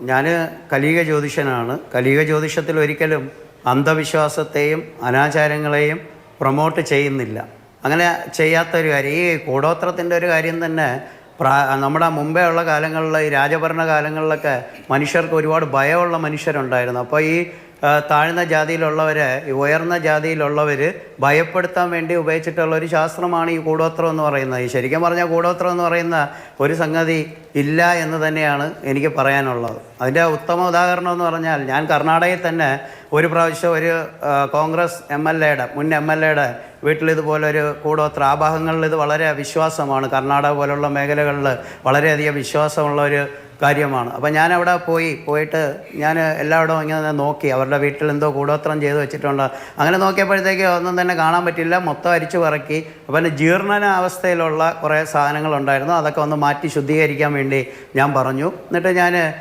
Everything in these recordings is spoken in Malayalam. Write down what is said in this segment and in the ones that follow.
ഞാൻ കലിക ജ്യോതിഷനാണ് കലിക ജ്യോതിഷത്തിൽ ഒരിക്കലും അന്ധവിശ്വാസത്തെയും അനാചാരങ്ങളെയും പ്രൊമോട്ട് ചെയ്യുന്നില്ല. അങ്ങനെ ചെയ്യാത്തൊരു കാര്യം ഈ കൂടോത്രത്തിന്റെ ഒരു കാര്യം തന്നെ പ്രാ നമ്മുടെ മുമ്പേ ഉള്ള കാലങ്ങളിൽ ഈ രാജഭരണ കാലങ്ങളിലൊക്കെ മനുഷ്യർക്ക് ഒരുപാട് ഭയമുള്ള മനുഷ്യരുണ്ടായിരുന്നു. അപ്പോൾ ഈ താഴ്ന്ന ജാതിയിലുള്ളവർ ഉയർന്ന ജാതിയിലുള്ളവർ ഭയപ്പെടുത്താൻ വേണ്ടി ഉപയോഗിച്ചിട്ടുള്ള ഒരു ശാസ്ത്രമാണ് ഈ കൂടോത്രം എന്ന് പറയുന്നത്. ഈ ശരിക്കും പറഞ്ഞാൽ കൂടോത്രം എന്ന് പറയുന്ന ഒരു സംഗതി ഇല്ല എന്ന് തന്നെയാണ് എനിക്ക് പറയാനുള്ളത്. അതിന്റെ ഉത്തമ ഉദാഹരണം എന്ന് പറഞ്ഞാൽ ഞാൻ കർണാടകയിൽ തന്നെ ഒരു പ്രാവശ്യം ഒരു കോൺഗ്രസ് എം എൽ എയുടെ മുൻ എം എൽ എയുടെ വീട്ടിൽ ഇതുപോലൊരു കൂടോത്ര ആഭാഗങ്ങളിൽ ഭാഗങ്ങളിൽ ഇത് വളരെ വിശ്വാസമാണ്. കർണാടക പോലുള്ള മേഖലകളിൽ വളരെയധികം വിശ്വാസമുള്ള ഒരു കാര്യമാണ്. അപ്പോൾ ഞാൻ അവിടെ പോയി പോയിട്ട് ഞാൻ എല്ലായിടവും ഇങ്ങനെ നോക്കി. അവരുടെ വീട്ടിൽ എന്തോ കൂടോത്രം ചെയ്ത് വെച്ചിട്ടുണ്ട്. അങ്ങനെ നോക്കിയപ്പോഴത്തേക്ക് ഒന്നും തന്നെ കാണാൻ പറ്റില്ല. മൊത്തം അരിച്ചു പറക്കി. അപ്പം ജീർണന അവസ്ഥയിലുള്ള കുറേ സാധനങ്ങളുണ്ടായിരുന്നു. അതൊക്കെ ഒന്ന് മാറ്റി ശുദ്ധീകരിക്കാൻ വേണ്ടി ഞാൻ പറഞ്ഞു. എന്നിട്ട് ഞാൻ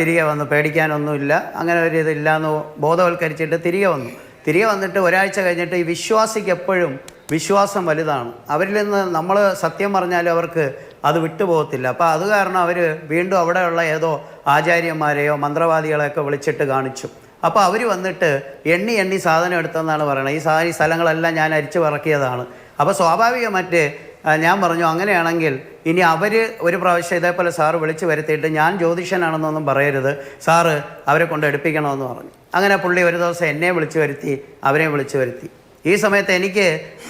തിരികെ വന്നു. പേടിക്കാനൊന്നുമില്ല. അങ്ങനെ ഒരു ഇതില്ലാന്ന് ബോധവൽക്കരിച്ചിട്ട് തിരികെ വന്നു. തിരികെ വന്നിട്ട് ഒരാഴ്ച കഴിഞ്ഞിട്ട് ഈ വിശ്വാസിക്ക് എപ്പോഴും വിശ്വാസം വലുതാണ്. അവരിൽ നിന്ന് നമ്മൾ സത്യം പറഞ്ഞാലും അവർക്ക് അത് വിട്ടുപോകത്തില്ല. അപ്പോൾ അത് കാരണം അവർ വീണ്ടും അവിടെയുള്ള ഏതോ ആചാര്യന്മാരെയോ മന്ത്രവാദികളെയൊക്കെ വിളിച്ചിട്ട് കാണിച്ചു. അപ്പോൾ അവർ വന്നിട്ട് എണ്ണി എണ്ണി സാധനം എടുത്തെന്നാണ് പറയുന്നത് ഈ സാ ഈ സ്ഥലങ്ങളെല്ലാം ഞാൻ അരിച്ചു പറക്കിയതാണ്. അപ്പോൾ സ്വാഭാവികമായിട്ട് ഞാൻ പറഞ്ഞു അങ്ങനെയാണെങ്കിൽ ഇനി അവർ ഒരു പ്രാവശ്യം ഇതേപോലെ സാറ് വിളിച്ചു വരുത്തിയിട്ട് ഞാൻ ജ്യോതിഷനാണെന്നൊന്നും പറയരുത്. സാറ് അവരെ കൊണ്ട് എടുപ്പിക്കണമെന്ന് പറഞ്ഞു. അങ്ങനെ പുള്ളി ഒരു ദിവസം എന്നെ വിളിച്ചു വരുത്തി അവരെ വിളിച്ചു വരുത്തി. ഈ സമയത്ത് എനിക്ക്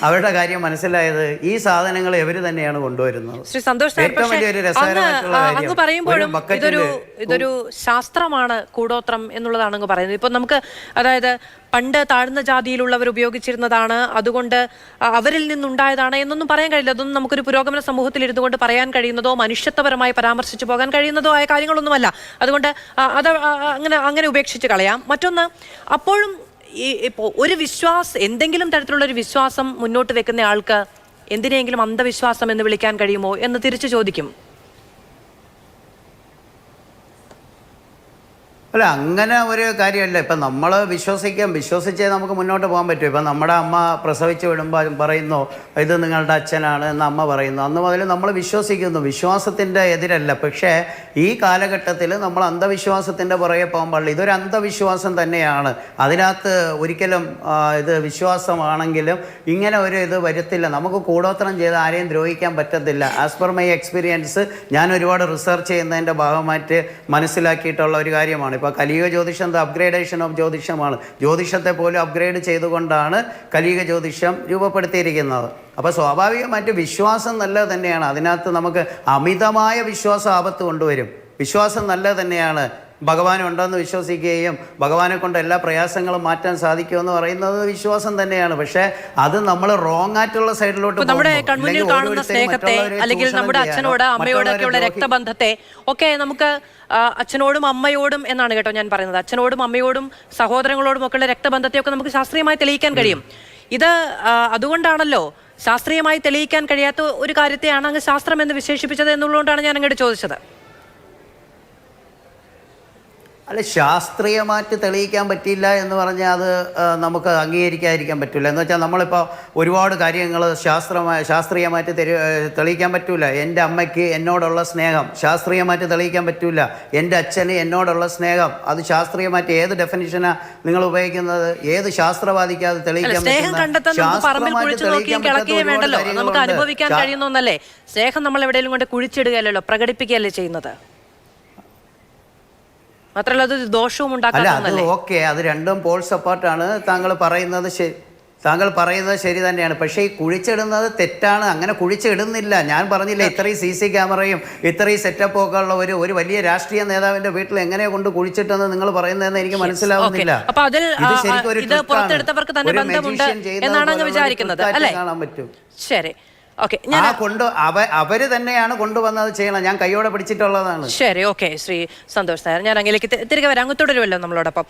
അവരുടെ കാര്യം മനസ്സിലായത് ഈ സാധനങ്ങൾ ഇവർ തന്നെയാണ് കൊണ്ടുവരുന്നത്. ശ്രീ സന്തോഷ് ഏറ്റവും വലിയൊരു അങ്ങ് പറയുമ്പോഴും ഇതൊരു ഇതൊരു ശാസ്ത്രമാണ് കൂടോത്രം എന്നുള്ളതാണ് അങ്ങ് പറയുന്നത്. ഇപ്പൊ നമുക്ക് അതായത് പണ്ട് താഴ്ന്ന ജാതിയിലുള്ളവർ ഉപയോഗിച്ചിരുന്നതാണ് അതുകൊണ്ട് അവരിൽ നിന്നുണ്ടായതാണ് എന്നൊന്നും പറയാൻ കഴിയില്ല. അതൊന്നും നമുക്കൊരു പുരോഗമന സമൂഹത്തിൽ ഇരുന്നു കൊണ്ട് പറയാൻ കഴിയുന്നതോ മനുഷ്യത്വപരമായി പരാമർശിച്ചു പോകാൻ കഴിയുന്നതോ ആയ കാര്യങ്ങളൊന്നുമല്ല. അതുകൊണ്ട് അത് അങ്ങനെ അങ്ങനെ ഉപേക്ഷിച്ച് കളയാം. മറ്റൊന്ന് അപ്പോഴും ഈ ഇപ്പോൾ ഒരു വിശ്വാസം എന്തെങ്കിലും തരത്തിലുള്ള ഒരു വിശ്വാസം മുന്നോട്ട് വെക്കുന്ന ആൾക്ക് എന്തിനെങ്കിലും അന്ധവിശ്വാസം എന്ന് വിളിക്കാൻ കഴിയുമോ എന്ന് തിരിച്ചു ചോദിക്കും. അല്ല അങ്ങനെ ഒരു കാര്യമല്ല. ഇപ്പം നമ്മൾ വിശ്വസിക്കാം. വിശ്വസിച്ചേ നമുക്ക് മുന്നോട്ട് പോകാൻ പറ്റും. ഇപ്പം നമ്മുടെ അമ്മ പ്രസവിച്ച് വിടുമ്പോൾ പറയുന്നു ഇത് നിങ്ങളുടെ അച്ഛനാണ് എന്ന് അമ്മ പറയുന്നു. അന്ന് മുതൽ നമ്മൾ വിശ്വസിക്കുന്നു. വിശ്വാസത്തിന്റെ എതിരല്ല. പക്ഷേ ഈ കാലഘട്ടത്തിൽ നമ്മൾ അന്ധവിശ്വാസത്തിന്റെ പുറകെ പോകാൻ പാടില്ല. ഇതൊരു അന്ധവിശ്വാസം തന്നെയാണ്. അതിനകത്ത് ഒരിക്കലും ഇത് വിശ്വാസമാണെങ്കിലും ഇങ്ങനെ ഒരു ഇത് വരുത്തില്ല. നമുക്ക് കൂടോത്രം ചെയ്ത് ആരെയും ദ്രോഹിക്കാൻ പറ്റത്തില്ല. ആസ് പെർ മൈ എക്സ്പീരിയൻസ് ഞാൻ ഒരുപാട് റിസർച്ച് ചെയ്യുന്നതിന്റെ ഭാഗമായിട്ട് മനസ്സിലാക്കിയിട്ടുള്ള ഒരു കാര്യമാണ്. ഇപ്പോൾ കലിയുഗ ജ്യോതിഷം ദ അപ്ഗ്രേഡേഷൻ ഓഫ് ജ്യോതിഷമാണ്. ജ്യോതിഷത്തെ പോലും അപ്ഗ്രേഡ് ചെയ്തുകൊണ്ടാണ് കലിയുഗ ജ്യോതിഷം രൂപപ്പെടുത്തിയിരിക്കുന്നത്. അപ്പോൾ സ്വാഭാവികമായിട്ട് വിശ്വാസം നല്ലത് തന്നെയാണ്. അതിനകത്ത് നമുക്ക് അമിതമായ വിശ്വാസം ആപത്ത് കൊണ്ടുവരും. വിശ്വാസം നല്ലത് തന്നെയാണ്. ഭഗവാൻ ഉണ്ടെന്ന് വിശ്വസിക്കുകയും ഭഗവാനെ കൊണ്ട് എല്ലാ പ്രയാസങ്ങളും മാറ്റാൻ സാധിക്കുമെന്ന് പറയുന്നത് വിശ്വാസം തന്നെയാണ്. പക്ഷേ അത് നമ്മൾ റോങ് ആയിട്ടുള്ള സൈഡിലോട്ട് നമ്മുടെ കൺമുന്നിൽ കാണുന്ന സ്നേഹത്തെ അല്ലെങ്കിൽ നമ്മുടെ അച്ഛനോട് അമ്മയോടൊക്കെയുള്ള രക്തബന്ധത്തെ ഒക്കെ നമുക്ക് അച്ഛനോടും അമ്മയോടും എന്നാണ് കേട്ടോ ഞാൻ പറയുന്നത്. അച്ഛനോടും അമ്മയോടും സഹോദരങ്ങളോടും ഒക്കെയുള്ള രക്തബന്ധത്തെ ഒക്കെ നമുക്ക് ശാസ്ത്രീയമായി തെളിയിക്കാൻ കഴിയും. ഇത് അതുകൊണ്ടാണല്ലോ ശാസ്ത്രീയമായി തെളിയിക്കാൻ കഴിയാത്ത ഒരു കാര്യത്തെയാണ് അങ്ങ് ശാസ്ത്രം എന്ന് വിശേഷിപ്പിച്ചത് എന്നുള്ളതുകൊണ്ടാണ് ഞാൻ അങ്ങോട്ട് ചോദിച്ചത്. അല്ല ശാസ്ത്രീയമായിട്ട് തെളിയിക്കാൻ പറ്റിയില്ല എന്ന് പറഞ്ഞാൽ അത് നമുക്ക് അംഗീകരിക്കാതിരിക്കാൻ പറ്റില്ല എന്ന് വെച്ചാൽ നമ്മളിപ്പോൾ ഒരുപാട് കാര്യങ്ങൾ ശാസ്ത്രമായ ശാസ്ത്രീയമായിട്ട് തെരു തെളിയിക്കാൻ പറ്റില്ല എന്റെ അമ്മയ്ക്ക് എന്നോടുള്ള സ്നേഹം ശാസ്ത്രീയമായിട്ട് തെളിയിക്കാൻ പറ്റില്ല എന്റെ അച്ഛന് എന്നോടുള്ള സ്നേഹം അത് ശാസ്ത്രീയമായിട്ട് ഏത് ഡെഫിനിഷനാണ് നിങ്ങൾ ഉപയോഗിക്കുന്നത്? ഏത് ശാസ്ത്രവാദിക്ക് അത് തെളിയിക്കാൻ പറ്റുന്ന ശാ- സ്നേഹം നമ്മൾ എവിടെയെങ്കിലും കൊണ്ട് കുഴിച്ചിടുകയല്ലോ പ്രകടിപ്പിക്കുകയല്ലേ ചെയ്യുന്നത്? മാത്രമല്ല അത് ദോഷവും അല്ല ഉണ്ടാക്കാൻ അത് ഓക്കെ അത് രണ്ടും പോൾസ് അപ്പാർട്ടാണ് താങ്കൾ പറയുന്നത് ശരി. താങ്കൾ പറയുന്നത് ശരി തന്നെയാണ്. പക്ഷേ ഈ കുഴിച്ചിടുന്നത് തെറ്റാണ്. അങ്ങനെ കുഴിച്ചിടുന്നില്ല. ഞാൻ പറഞ്ഞില്ല ഇത്രയും സി സി ക്യാമറയും ഇത്രയും സെറ്റപ്പ് ഒക്കെ ഉള്ള ഒരു ഒരു വലിയ രാഷ്ട്രീയ നേതാവിന്റെ വീട്ടിൽ എങ്ങനെ കൊണ്ട് കുഴിച്ചിട്ടെന്ന് നിങ്ങൾ പറയുന്നതെന്ന് എനിക്ക് മനസ്സിലാവുന്നില്ല. അപ്പൊ അതിൽ, ഇത് ആ, ശരിക്കും ഒരു ഇത് trick ആണ്. പുറത്തെടുത്തവർക്ക് തന്നെ ഒരു ബന്ധമുണ്ട് magician ചെയ്യുന്നത് എന്നാണ് അങ്ങ് പോലുള്ള ഒരു വിചാരിക്കുന്നത്, trick ആയിട്ട് അല്ലേ? കാണാൻ പറ്റും. ശരി. ഓക്കെ ആ ഞാൻ കൊണ്ട് അവ അവർ തന്നെയാണ് കൊണ്ടുവന്നത് ചെയ്യണം ഞാൻ കൈയോടെ പിടിച്ചിട്ടുള്ളതാണ്. ശരി ഓക്കെ ശ്രീ സന്തോഷ് നായർ ഞാൻ അങ്ങിലേക്ക് തി- തിരികെ വരാം. അങ്ങ് തുടരുമല്ലോ നമ്മളോടൊപ്പം.